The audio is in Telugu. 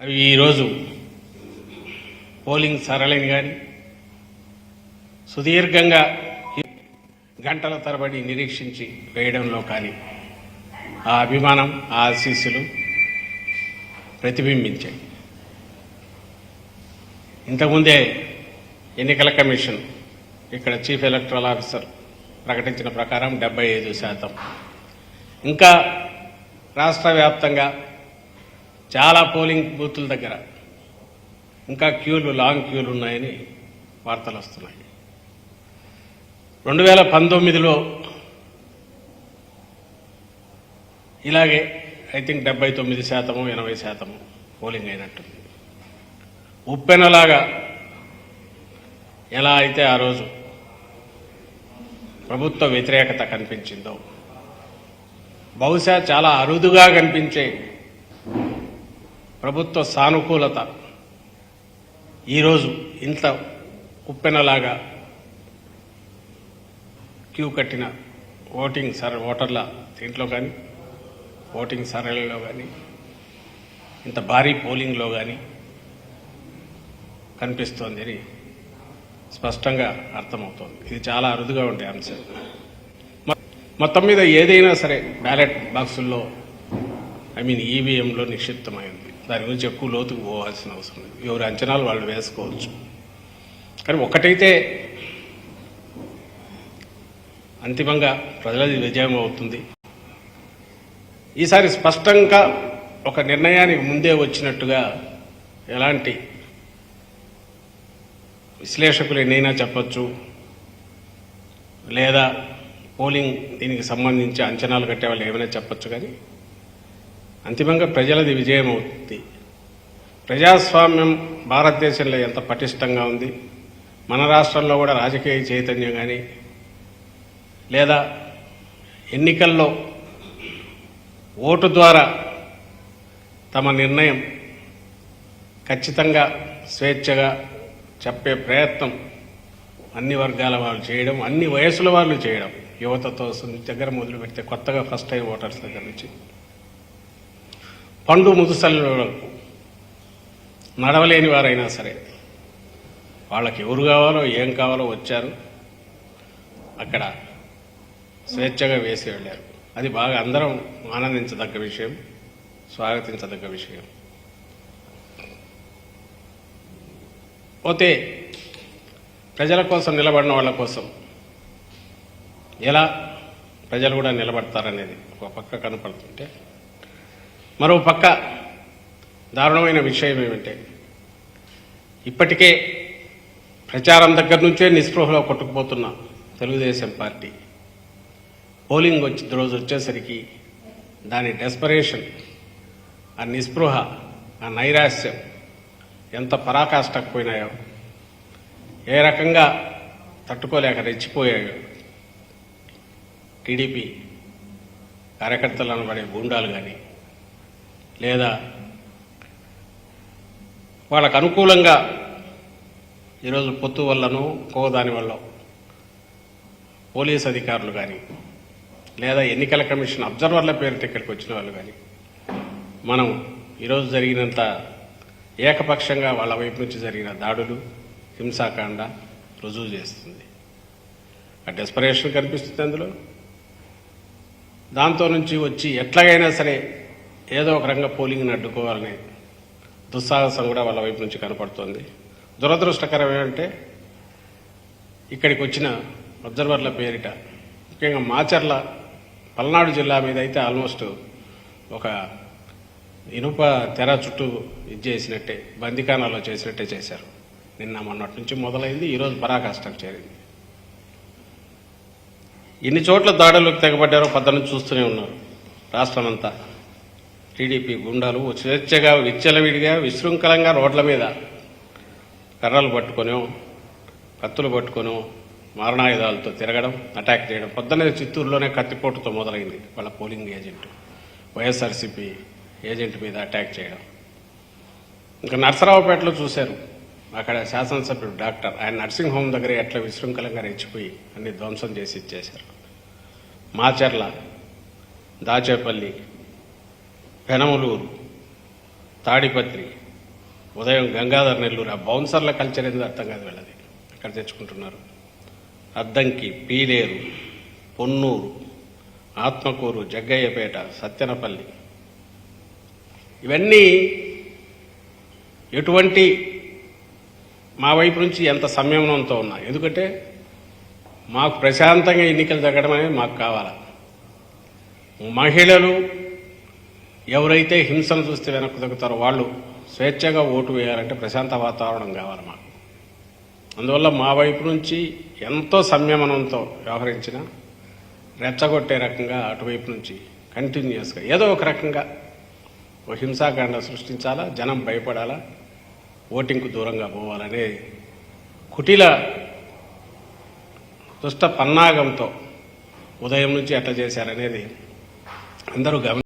అవి ఈరోజు పోలింగ్ సరళిని కానీ సుదీర్ఘంగా గంటల తరబడి నిరీక్షించి వేయడంలో కానీ ఆ అభిమానం ఆ ఆశీస్సులు ప్రతిబింబించాయి. ఇంతకుముందే ఎన్నికల కమిషన్ ఇక్కడ చీఫ్ ఎలక్టరల్ ఆఫీసర్ ప్రకటించిన ప్రకారం డెబ్బై ఐదు శాతం. ఇంకా రాష్ట్ర వ్యాప్తంగా చాలా పోలింగ్ బూతుల దగ్గర ఇంకా క్యూలు లాంగ్ క్యూలు ఉన్నాయని వార్తలు వస్తున్నాయి. రెండు వేల పంతొమ్మిదిలో ఇలాగే ఐ థింక్ డెబ్బై తొమ్మిది శాతము ఎనభై శాతము పోలింగ్ అయినట్టుంది. ఉప్పెనలాగా ఎలా అయితే ఆ రోజు ప్రభుత్వ వ్యతిరేకత కనిపించిందో బహుశా చాలా అరుదుగా కనిపించే ప్రభుత్వ సానుకూలత ఈరోజు ఇంత ఉప్పెనలాగా క్యూ కట్టిన ఓటింగ్ సర్ ఓటర్ల దీంట్లో కానీ ఓటింగ్ సరళిలో కానీ ఇంత భారీ పోలింగ్లో కానీ కనిపిస్తోంది అని స్పష్టంగా అర్థమవుతోంది. ఇది చాలా అరుదుగా ఉండే అంశం. మొత్తం మీద ఏదైనా సరే బ్యాలెట్ బాక్సుల్లో ఐ మీన్ ఈవీఎంలో నిక్షిప్తమైంది. దాని గురించి ఎక్కువ లోతుకు పోవాల్సిన అవసరం లేదు. ఎవరి అంచనాలు వాళ్ళు వేసుకోవచ్చు. కానీ ఒకటైతే అంతిమంగా ప్రజలది విజయం అవుతుంది. ఈసారి స్పష్టంగా ఒక నిర్ణయానికి ముందే వచ్చినట్టుగా ఎలాంటి విశ్లేషకులు ఎన్నైనా చెప్పచ్చు. లేదా పోలింగ్ దీనికి సంబంధించి అంచనాలు కట్టే వాళ్ళు ఏమైనా చెప్పచ్చు కానీ అంతిమంగా ప్రజలది విజయం అవుతుంది ప్రజాస్వామ్యం భారతదేశంలో ఎంత పటిష్టంగా ఉంది. మన రాష్ట్రంలో కూడా రాజకీయ చైతన్యం కానీ లేదా ఎన్నికల్లో ఓటు ద్వారా తమ నిర్ణయం ఖచ్చితంగా స్వేచ్ఛగా చెప్పే ప్రయత్నం అన్ని వర్గాల వాళ్ళు చేయడం అన్ని వయసుల వాళ్ళు చేయడం. యువతతో దగ్గర మొదలు పెడితే కొత్తగా ఫస్ట్ టైం ఓటర్స్ దగ్గర నుంచి. పండు ముదుసలు నడవలేని వారైనా సరే వాళ్ళకి ఎవరు కావాలో ఏం కావాలో వచ్చారు. అక్కడ స్వేచ్ఛగా వేసి వెళ్ళారు. అది బాగా అందరం ఆనందించదగ్గ విషయం స్వాగతించదగ్గ విషయం. పోతే ప్రజల కోసం నిలబడిన వాళ్ళ కోసం ఎలా ప్రజలు కూడా నిలబడతారనేది ఒక పక్క కనపడుతుంటే మరో పక్క దారుణమైన విషయం ఏమంటే ఇప్పటికే ప్రచారం దగ్గర నుంచే నిస్పృహలో కొట్టుకుపోతున్న తెలుగుదేశం పార్టీ. పోలింగ్ వచ్చి రోజు వచ్చేసరికి దాని డెస్పరేషన్ ఆ నిస్పృహ ఆ నైరాశ్యం ఎంత పరాకాష్ఠకు పోయినాయో ఏ రకంగా తట్టుకోలేక రెచ్చిపోయాయో టీడీపీ కార్యకర్తలు పడే గూండాలు కానీ లేదా వాళ్ళకు అనుకూలంగా ఈరోజు పొత్తు వల్లనో ఇంకో దాని వల్ల పోలీస్ అధికారులు కానీ లేదా ఎన్నికల కమిషన్ అబ్జర్వర్ల పేరిట ఇక్కడికి వచ్చిన వాళ్ళు కానీ మనం ఈరోజు జరిగినంత ఏకపక్షంగా వాళ్ళ వైపు నుంచి జరిగిన దాడులు హింసాకాండ రుజువు చేస్తుంది. ఆ డెస్పరేషన్ కనిపిస్తుంది అందులో. దాంతో నుంచి వచ్చి ఎట్లాగైనా సరే ఏదో ఒక రంగ పోలింగ్ని అడ్డుకోవాలనే దుస్సాహసం కూడా వాళ్ళ వైపు నుంచి కనపడుతోంది. దురదృష్టకరం ఏంటంటే ఇక్కడికి వచ్చిన అబ్జర్వర్ల పేరిట ముఖ్యంగా మాచర్ల పల్నాడు జిల్లా మీద అయితే ఆల్మోస్ట్ ఒక ఇనుప తెర చుట్టూ ఇది చేసినట్టే బందికానాలో చేసినట్టే చేశారు. నిన్న మొన్నటి నుంచి మొదలైంది ఈరోజు పరాకాష్టం చేరింది. ఎన్ని చోట్ల దాడులకు తెగబడ్డారో పద్ద చూస్తూనే ఉన్నారు రాష్ట్రమంతా. టీడీపీ గుండాలు స్వేచ్ఛగా విచ్చలవిడిగా విశృంఖలంగా రోడ్ల మీద కర్రలు పట్టుకొనో కత్తులు పట్టుకొనో మారణాయుధాలతో తిరగడం అటాక్ చేయడం. పొద్దున్నే చిత్తూరులోనే కత్తిపోటుతో మొదలైంది వాళ్ళ పోలింగ్ ఏజెంట్. వైఎస్ఆర్సీపీ ఏజెంట్ మీద అటాక్ చేయడం. ఇంకా నర్సరావుపేటలో చూశారు. అక్కడ శాసనసభ్యుడు డాక్టర్. ఆయన నర్సింగ్ హోమ్ దగ్గర ఎట్లా విశృంఖలంగా రెచ్చిపోయి అన్ని ధ్వంసం చేసి ఇచ్చేశారు. మాచర్ల దాచేపల్లి పెనమలూరు తాడిపత్రి ఉదయం గంగాధర్ నెల్లూరు ఆ బౌన్సర్ల కల్చర్ ఎందుకు అర్థం కాదు వెళ్ళది. అక్కడ తెచ్చుకుంటున్నారు? అద్దంకి పీలేరు పొన్నూరు ఆత్మకూరు జగ్గయ్యపేట సత్యనపల్లి. ఇవన్నీ ఎటువంటి మా వైపు నుంచి ఎంత సంయమనంతో ఉన్నా ఎందుకంటే మాకు ప్రశాంతంగా ఎన్నికలు జరగడం అనేది మాకు కావాలి. మహిళలు ఎవరైతే హింసను చూస్తే వెనక్కు తగ్గుతారో వాళ్ళు స్వేచ్ఛగా ఓటు వేయాలంటే ప్రశాంత వాతావరణం కావాలి మాకు. అందువల్ల మా వైపు నుంచి ఎంతో సంయమనంతో వ్యవహరించిన రెచ్చగొట్టే రకంగా అటువైపు నుంచి కంటిన్యూస్గా ఏదో ఒక రకంగా ఓ హింసాకాండ సృష్టించాలా జనం భయపడాలా ఓటింగ్కు దూరంగా పోవాలనే కుటిల దుష్ట పన్నాగంతో ఉదయం నుంచి ఎట్లా చేశారనేది అందరూ గమని